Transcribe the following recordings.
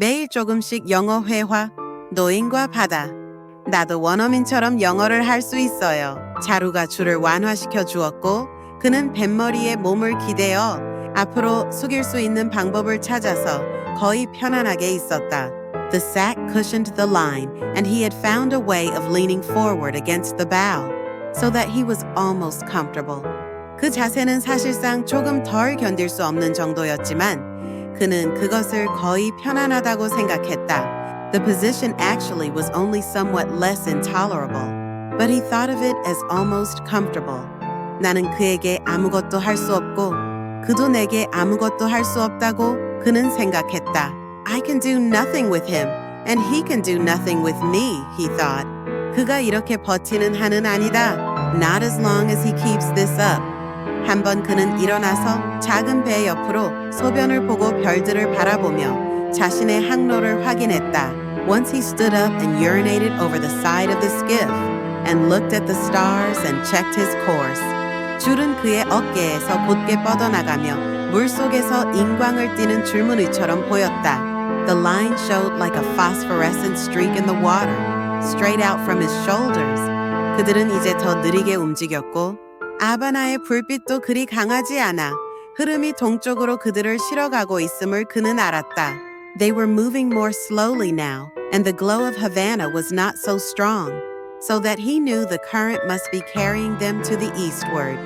매일 조금씩 영어 회화, 노인과 바다. 나도 원어민처럼 영어를 할 수 있어요. 자루가 줄을 완화시켜 주었고 그는 뱃머리에 몸을 기대어 앞으로 숙일 수 있는 방법을 찾아서 거의 편안하게 있었다. The sack cushioned the line, and he had found a way of leaning forward against the bow, so that he was almost comfortable. 그 자세는 사실상 조금 덜 견딜 수 없는 정도였지만 그는 그것을 거의 편안하다고 생각했다. The position actually was only somewhat less intolerable, but he thought of it as almost comfortable. 나는 그에게 아무것도 할 수 없고 그도 내게 아무것도 할 수 없다고 그는 생각했다. I can do nothing with him, and he can do nothing with me, he thought. 그가 이렇게 버티는 한은 아니다. Not as long as he keeps this up. 한번 그는 일어나서 작은 배 옆으로 소변을 보고 별들을 바라보며 자신의 항로를 확인했다. Once he stood up and urinated over the side of the skiff and looked at the stars and checked his course. 줄은 그의 어깨에서 곧게 뻗어나가며 물 속에서 인광을 띠는 줄무늬처럼 보였다. The line showed like a phosphorescent streak in the water, straight out from his shoulders. 그들은 이제 더 느리게 움직였고 아바나의 불빛도 그리 강하지 않아 흐름이 동쪽으로 그들을 실어가고 있음을 그는 알았다. They were moving more slowly now, and the glow of Havana was not so strong, so that he knew the current must be carrying them to the eastward.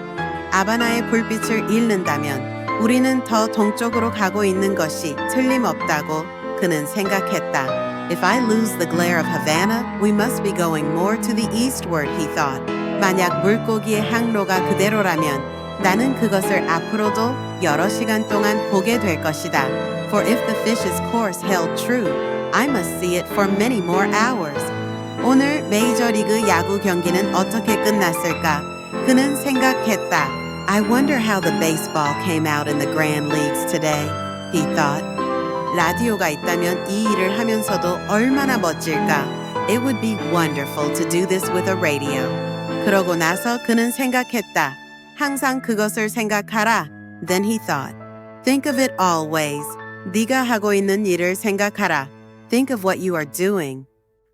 아바나의 불빛을 잃는다면 우리는 더 동쪽으로 가고 있는 것이 틀림없다고 그는 생각했다. If I lose the glare of Havana, we must be going more to the eastward, he thought. 만약 물고기의 항로가 그대로라면 나는 그것을 앞으로도 여러 시간 동안 보게 될 것이다. For if the fish's course held true, I must see it for many more hours. 오늘 메이저리그 야구 경기는 어떻게 끝났을까? 그는 생각했다. I wonder how the baseball came out in the grand leagues today, he thought. 라디오가 있다면 이 일을 하면서도 얼마나 멋질까? It would be wonderful to do this with a radio. 그러고 나서 그는 생각했다. 항상 그것을 생각하라. Then he thought. Think of it always. 네가 하고 있는 일을 생각하라. Think of what you are doing.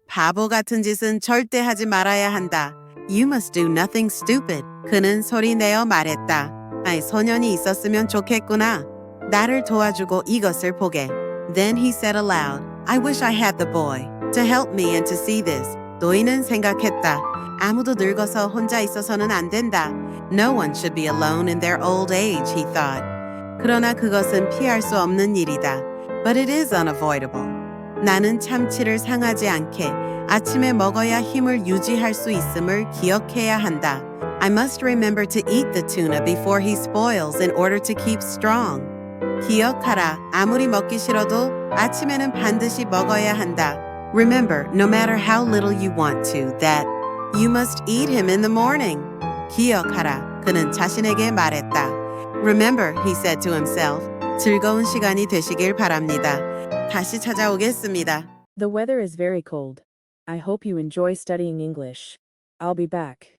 바보 같은 짓은 절대 하지 말아야 한다. You must do nothing stupid. 그는 소리내어 말했다. 아이, 소년이 있었으면 좋겠구나. 나를 도와주고 이것을 보게. Then he said aloud, I wish I had the boy to help me and to see this. 노인은 생각했다. 아무도 늙어서 혼자 있어서는 안 된다. No one should be alone in their old age, he thought. 그러나 그것은 피할 수 없는 일이다. But it is unavoidable. 나는 참치를 상하지 않게 아침에 먹어야 힘을 유지할 수 있음을 기억해야 한다. I must remember to eat the tuna before he spoils in order to keep strong. 기억하라. 아무리 먹기 싫어도 아침에는 반드시 먹어야 한다. Remember, no matter how little you want to, that you must eat him in the morning. 기억하라. 그는 자신에게 말했다. Remember, he said to himself. 즐거운 시간이 되시길 바랍니다. 다시 찾아오겠습니다. The weather is very cold. I hope you enjoy studying English. I'll be back.